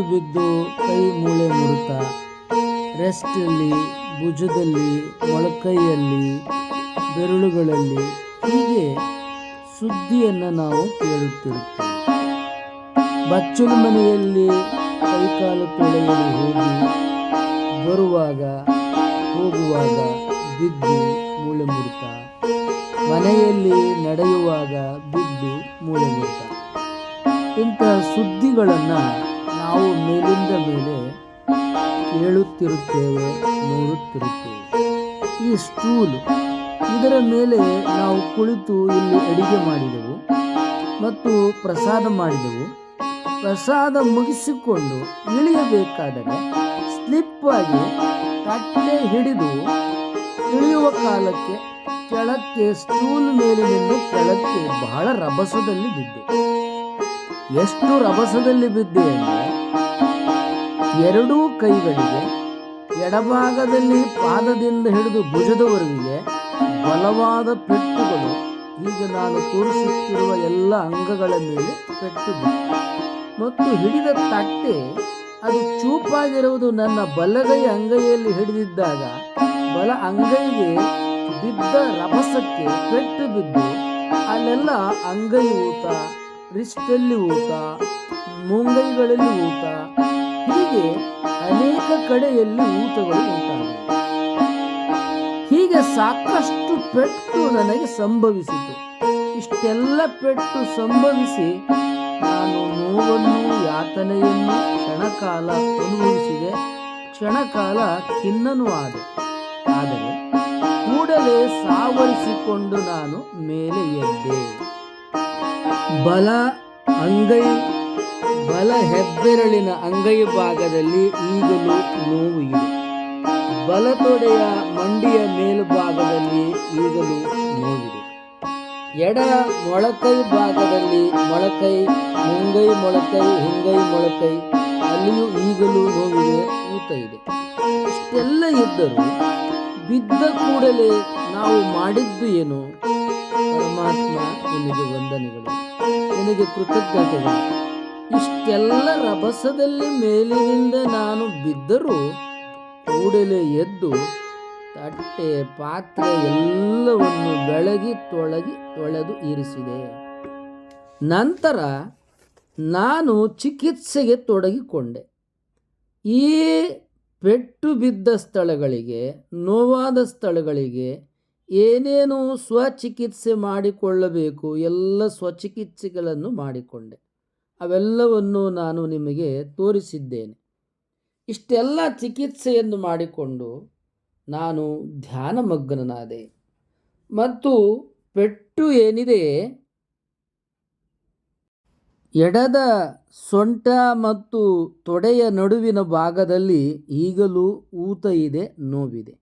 ಪೆಟ್ಟು ಬಿದ್ದು ಕೈ ಮೂಳೆ ಮುರಿತ. ರೆಸ್ಟಲ್ಲಿ, ಭುಜದಲ್ಲಿ, ಮೊಳಕೈಯಲ್ಲಿ, ಬೆರಳುಗಳಲ್ಲಿ ಹೀಗೆ ಸುದ್ದಿಯನ್ನು ನಾವು ಕೇಳುತ್ತಿರುತ್ತೇವೆ. ಬಚ್ಚಲು ಮನೆಯಲ್ಲಿ ಕೈಕಾಲು ತೊಳೆಯಲು ಹೋಗಿ, ಬರುವಾಗ, ಹೋಗುವಾಗ ಬಿದ್ದು ಮೂಳೆ ಮುರಿತ. ಮನೆಯಲ್ಲಿ ನಡೆಯುವಾಗ ಬಿದ್ದು ಮೂಳೆ ಮುರಿತ. ಇಂತಹ ಸುದ್ದಿಗಳನ್ನು ನಾವು ಮೇಲಿಂದ ಮೇಲೆ ಕೇಳುತ್ತಿರುತ್ತೇವೆ, ನೋಡುತ್ತಿರುತ್ತೇವೆ. ಈ ಸ್ಟೂಲ್ ಇದರ ಮೇಲೆ ನಾವು ಕುಳಿತು ಇಲ್ಲಿ ಅಡಿಗೆ ಮಾಡಿದೆವು ಮತ್ತು ಪ್ರಸಾದ ಮಾಡಿದೆವು. ಪ್ರಸಾದ ಮುಗಿಸಿಕೊಂಡು ಇಳಿಯಬೇಕಾದರೆ ಸ್ಲಿಪ್ ಆಗಿ ಕಟ್ಟೆ ಹಿಡಿದು ಇಳಿಯುವ ಕಾಲಕ್ಕೆ ಕೆಳಕ್ಕೆ ಸ್ಟೂಲ್ ಮೇಲಿನಿಂದ ಕೆಳಕ್ಕೆ ಬಹಳ ರಭಸದಲ್ಲಿ ಬಿದ್ದೆ. ಎಷ್ಟು ರಭಸದಲ್ಲಿ ಬಿದ್ದೆ ಎರಡೂ ಕೈಗಳಿಗೆ ಎಡಭಾಗದಲ್ಲಿ ಪಾದದಿಂದ ಹಿಡಿದು ಭುಜದವರೆಗೆ ಬಲವಾದ ಪೆಟ್ಟುಗಳು. ಈಗ ನಾನು ತೋರಿಸುತ್ತಿರುವ ಎಲ್ಲ ಅಂಗಗಳ ಮೇಲೆ ಪೆಟ್ಟು ಮತ್ತು ಹಿಡಿದ ತಟ್ಟೆ, ಅದು ಚೂಪಾಗಿರುವುದು ನನ್ನ ಬಲಗೈ ಅಂಗೈಯಲ್ಲಿ ಹಿಡಿದಿದ್ದಾಗ ಬಲ ಅಂಗೈಗೆ ಬಿದ್ದ ರಭಸಕ್ಕೆ ಪೆಟ್ಟು ಬಿದ್ದು, ಅಲ್ಲೆಲ್ಲ ಅಂಗೈ ಊತ, ರಿಸ್ಟಲ್ಲಿ ಊತ, ಮುಂಗೈಗಳಲ್ಲಿ ಊತ ಹೀಗೆ ಅನೇಕ ಕಡೆಯಲ್ಲಿ ಉಂಟಾದವು. ಹೀಗೆ ಸಾಕಷ್ಟು ಪೆಟ್ಟು ನನಗೆ ಸಂಭವಿಸಿತು. ಇಷ್ಟೆಲ್ಲ ಪೆಟ್ಟು ಸಂಭವಿಸಿ ನಾನು ನೋವನ್ನು, ಯಾತನೆಯನ್ನು ಕ್ಷಣಕಾಲ ಅನುಭವಿಸಿದೆ, ಕ್ಷಣಕಾಲ ಖಿನ್ನನೂ ಆದೆ. ಆದರೆ ಕೂಡಲೇ ಸಾವರಿಸಿಕೊಂಡು ನಾನು ಮೇಲೆ ಎದ್ದೆ. ಬಲ, ಅಂಗೈ ಬಲ ಹೆಬ್ಬೆರಳಿನ ಅಂಗೈ ಭಾಗದಲ್ಲಿ ಈಗಲೂ ನೋವು ಇದೆ. ಬಲತೊಡೆಯ ಮಂಡಿಯ ಮೇಲುಭಾಗದಲ್ಲಿ ಈಗಲೂ ನೋವಿದೆ. ಎಡ ಮೊಳಕೈ ಭಾಗದಲ್ಲಿ ಮೊಳಕೈ, ಮುಂಗೈ ಮೊಳಕೈ, ಹಿಂಗೈ ಮೊಳಕೈ, ಅಲ್ಲಿಯೂ ಈಗಲೂ ನೋವಿದೆ ಊತ ಇದೆ. ಇಷ್ಟೆಲ್ಲ ಇದ್ದರೂ ಬಿದ್ದ ಕೂಡಲೇ ನಾವು ಮಾಡಿದ್ದು ಏನು? ಪರಮಾತ್ಮ ನಿನಗೆ ವಂದನೆಗಳು. ನಿನಗೆ ಕೃತಜ್ಞತೆಗಳು. ಇಷ್ಟೆಲ್ಲ ರಭಸದಲ್ಲಿ ಮೇಲಿನಿಂದ ನಾನು ಬಿದ್ದರೂ ಕೂಡಲೇ ಎದ್ದು ತಟ್ಟೆ ಪಾತ್ರೆ ಎಲ್ಲವನ್ನು ಬೆಳಗಿ ತೊಳಗಿ ತೊಳೆದು ಇರಿಸಿದೆ. ನಂತರ ನಾನು ಚಿಕಿತ್ಸೆಗೆ ತೊಡಗಿಕೊಂಡೆ. ಈ ಪೆಟ್ಟು ಬಿದ್ದ ಸ್ಥಳಗಳಿಗೆ, ನೋವಾದ ಸ್ಥಳಗಳಿಗೆ ಏನೇನು ಸ್ವಚಿಕಿತ್ಸೆ ಮಾಡಿಕೊಳ್ಳಬೇಕು, ಎಲ್ಲ ಸ್ವಚಿಕಿತ್ಸೆಗಳನ್ನು ಮಾಡಿಕೊಂಡೆ. ಅವೆಲ್ಲವನ್ನು ನಾನು ನಿಮಗೆ ತೋರಿಸಿದ್ದೇನೆ. ಇಷ್ಟೆಲ್ಲ ಚಿಕಿತ್ಸೆಯನ್ನು ಮಾಡಿಕೊಂಡು ನಾನು ಧ್ಯಾನಮಗ್ನನಾದೆ. ಮತ್ತು ಪೆಟ್ಟು ಏನಿದೆ? ಎಡದ ಸೊಂಟ ಮತ್ತು ತೊಡೆಯ ನಡುವಿನ ಭಾಗದಲ್ಲಿ ಈಗಲೂ ಊತ ಇದೆ, ನೋವಿದೆ.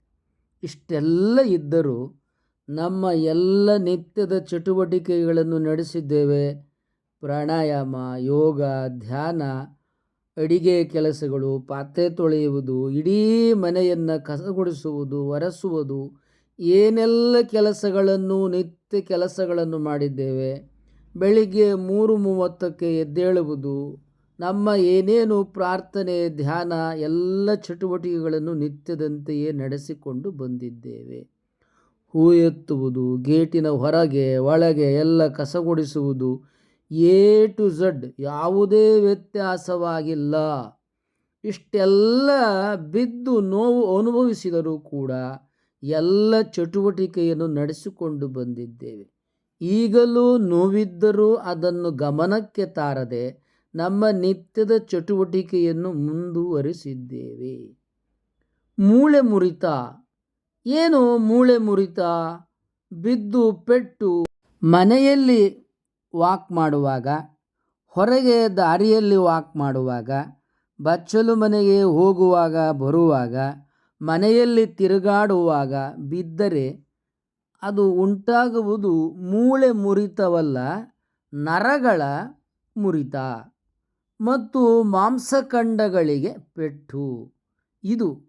ಇಷ್ಟೆಲ್ಲ ಇದ್ದರೂ ನಮ್ಮ ಎಲ್ಲ ನಿತ್ಯದ ಚಟುವಟಿಕೆಗಳನ್ನು ನಡೆಸಿದ್ದೇವೆ. ಪ್ರಾಣಾಯಾಮ, ಯೋಗ, ಧ್ಯಾನ, ಅಡಿಗೆ ಕೆಲಸಗಳು, ಪಾತ್ರೆ ತೊಳೆಯುವುದು, ಇಡೀ ಮನೆಯನ್ನು ಕಸಗುಡಿಸುವುದು, ಒರೆಸುವುದು, ಏನೆಲ್ಲ ಕೆಲಸಗಳನ್ನು, ನಿತ್ಯ ಕೆಲಸಗಳನ್ನು ಮಾಡಿದ್ದೇವೆ. ಬೆಳಿಗ್ಗೆ ಮೂರು ಮೂವತ್ತಕ್ಕೆ ಎದ್ದೇಳುವುದು, ನಮ್ಮ ಏನೇನು ಪ್ರಾರ್ಥನೆ, ಧ್ಯಾನ, ಎಲ್ಲ ಚಟುವಟಿಕೆಗಳನ್ನು ನಿತ್ಯದಂತೆಯೇ ನಡೆಸಿಕೊಂಡು ಬಂದಿದ್ದೇವೆ. ಹೂ ಎತ್ತುವುದು, ಗೇಟಿನ ಹೊರಗೆ, ಒಳಗೆ ಎಲ್ಲ ಕಸಗುಡಿಸುವುದು ಎ ಟು ಝಡ್ ಯಾವುದೇ ವ್ಯತ್ಯಾಸವಾಗಿಲ್ಲ. ಇಷ್ಟೆಲ್ಲ ಬಿದ್ದು ನೋವು ಅನುಭವಿಸಿದರೂ ಕೂಡ ಎಲ್ಲ ಚಟುವಟಿಕೆಯನ್ನು ನಡೆಸಿಕೊಂಡು ಬಂದಿದ್ದೇವೆ. ಈಗಲೂ ನೋವಿದ್ದರೂ ಅದನ್ನು ಗಮನಕ್ಕೆ ತಾರದೆ ನಮ್ಮ ನಿತ್ಯದ ಚಟುವಟಿಕೆಯನ್ನು ಮುಂದುವರಿಸಿದ್ದೇವೆ. ಮೂಳೆ ಮುರಿತ. ಏನು ಮೂಳೆ ಮುರಿತ? ಬಿದ್ದು ಪೆಟ್ಟು. ಮನೆಯಲ್ಲಿ ವಾಕ್ ಮಾಡುವಾಗ, ಹೊರಗೆ ದಾರಿಯಲ್ಲಿ ವಾಕ್ ಮಾಡುವಾಗ, ಬಚ್ಚಲು ಮನೆಗೆ ಹೋಗುವಾಗ ಬರುವಾಗ, ಮನೆಯಲ್ಲಿ ತಿರುಗಾಡುವಾಗ ಬಿದ್ದರೆ ಅದು ಉಂಟಾಗುವುದು ಮೂಳೆ ಮುರಿತವಲ್ಲ, ನರಗಳ ಮುರಿತ ಮತ್ತು ಮಾಂಸಖಂಡಗಳಿಗೆ ಪೆಟ್ಟು. ಇದು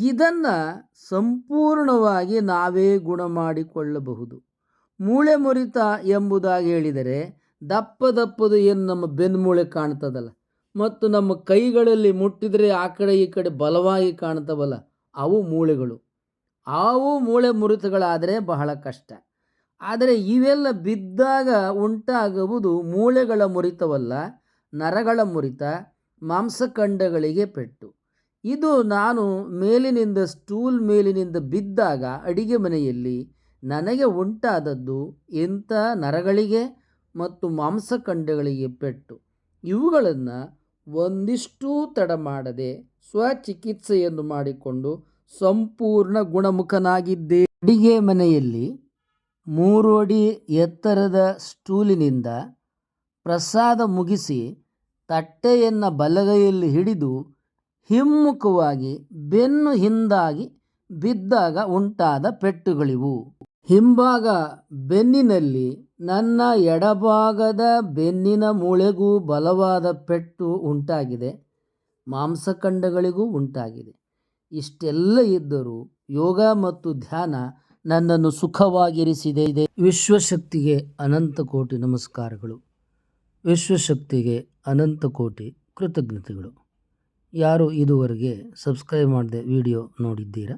ಇದನ್ನು ಸಂಪೂರ್ಣವಾಗಿ ನಾವೇ ಗುಣ ಮಾಡಿಕೊಳ್ಳಬಹುದು ಮೂಳೆ ಮುರಿತ ಎಂಬುದಾಗಿ ಹೇಳಿದರೆ ದಪ್ಪ ದಪ್ಪದು ಏನು ನಮ್ಮ ಬೆನ್ಮೂಳೆ ಕಾಣ್ತದಲ್ಲ? ಮತ್ತು ನಮ್ಮ ಕೈಗಳಲ್ಲಿ ಮುಟ್ಟಿದರೆ ಆ ಕಡೆ ಈ ಕಡೆ ಬಲವಾಗಿ ಕಾಣ್ತವಲ್ಲ? ಅವು ಮೂಳೆಗಳು. ಅವು ಮೂಳೆ ಮುರಿತಗಳಾದರೆ ಬಹಳ ಕಷ್ಟ. ಆದರೆ ಇವೆಲ್ಲ ಬಿದ್ದಾಗ ಉಂಟಾಗುವುದು ಮೂಳೆಗಳ ಮುರಿತವಲ್ಲ, ನರಗಳ ಮುರಿತ, ಮಾಂಸಖಂಡಗಳಿಗೆ ಪೆಟ್ಟು. ಇದು ನಾನು ಮೇಲಿನಿಂದ, ಸ್ಟೂಲ್ ಮೇಲಿನಿಂದ ಬಿದ್ದಾಗ ಅಡಿಗೆ ಮನೆಯಲ್ಲಿ ನನಗೆ ಉಂಟಾದದ್ದು ಇಂಥ ನರಗಳಿಗೆ ಮತ್ತು ಮಾಂಸಖಂಡಗಳಿಗೆ ಪೆಟ್ಟು. ಇವುಗಳನ್ನು ಒಂದಿಷ್ಟೂ ತಡ ಮಾಡದೆ ಸ್ವಚಿಕಿತ್ಸೆಯನ್ನು ಮಾಡಿಕೊಂಡು ಸಂಪೂರ್ಣ ಗುಣಮುಖನಾಗಿದ್ದೆ. ಅಡಿಗೆ ಮನೆಯಲ್ಲಿ ಮೂರು ಅಡಿ ಎತ್ತರದ ಸ್ಟೂಲಿನಿಂದ ಪ್ರಸಾದ ಮುಗಿಸಿ ತಟ್ಟೆಯನ್ನು ಬಲಗೈಯಲ್ಲಿ ಹಿಡಿದು ಹಿಮ್ಮುಖವಾಗಿ ಬೆನ್ನು ಹಿಂದಾಗಿ ಬಿದ್ದಾಗ ಉಂಟಾದ ಪೆಟ್ಟುಗಳಿವು. ಹಿಂಭಾಗ ಬೆನ್ನಿನಲ್ಲಿ ನನ್ನ ಎಡಭಾಗದ ಬೆನ್ನಿನ ಮೂಳೆಗೂ ಬಲವಾದ ಪೆಟ್ಟು ಉಂಟಾಗಿದೆ, ಮಾಂಸಖಂಡಗಳಿಗೂ ಉಂಟಾಗಿದೆ. ಇಷ್ಟೆಲ್ಲ ಇದ್ದರೂ ಯೋಗ ಮತ್ತು ಧ್ಯಾನ ನನ್ನನ್ನು ಸುಖವಾಗಿರಿಸಿದೆ. ಇದೆ ವಿಶ್ವಶಕ್ತಿಗೆ ಅನಂತ ಕೋಟಿ ನಮಸ್ಕಾರಗಳು. ವಿಶ್ವಶಕ್ತಿಗೆ ಅನಂತ ಕೋಟಿ ಕೃತಜ್ಞತೆಗಳು. ಯಾರು ಇದುವರೆಗೆ ಸಬ್ಸ್ಕ್ರೈಬ್ ಮಾಡದೆ ವಿಡಿಯೋ ನೋಡಿದ್ದೀರಾ,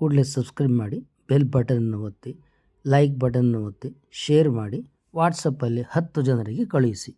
ಕೂಡಲೇ ಸಬ್ಸ್ಕ್ರೈಬ್ ಮಾಡಿ. ಬೆಲ್ ಬಟನ್ನು ಒತ್ತಿ ಲೈಕ್ ಬಟನ್ನು ಒತ್ತಿ ಶೇರ್ ಮಾಡಿ ವಾಟ್ಸಪ್ಪಲ್ಲಿ ಹತ್ತು ಜನರಿಗೆ ಕಳುಹಿಸಿ.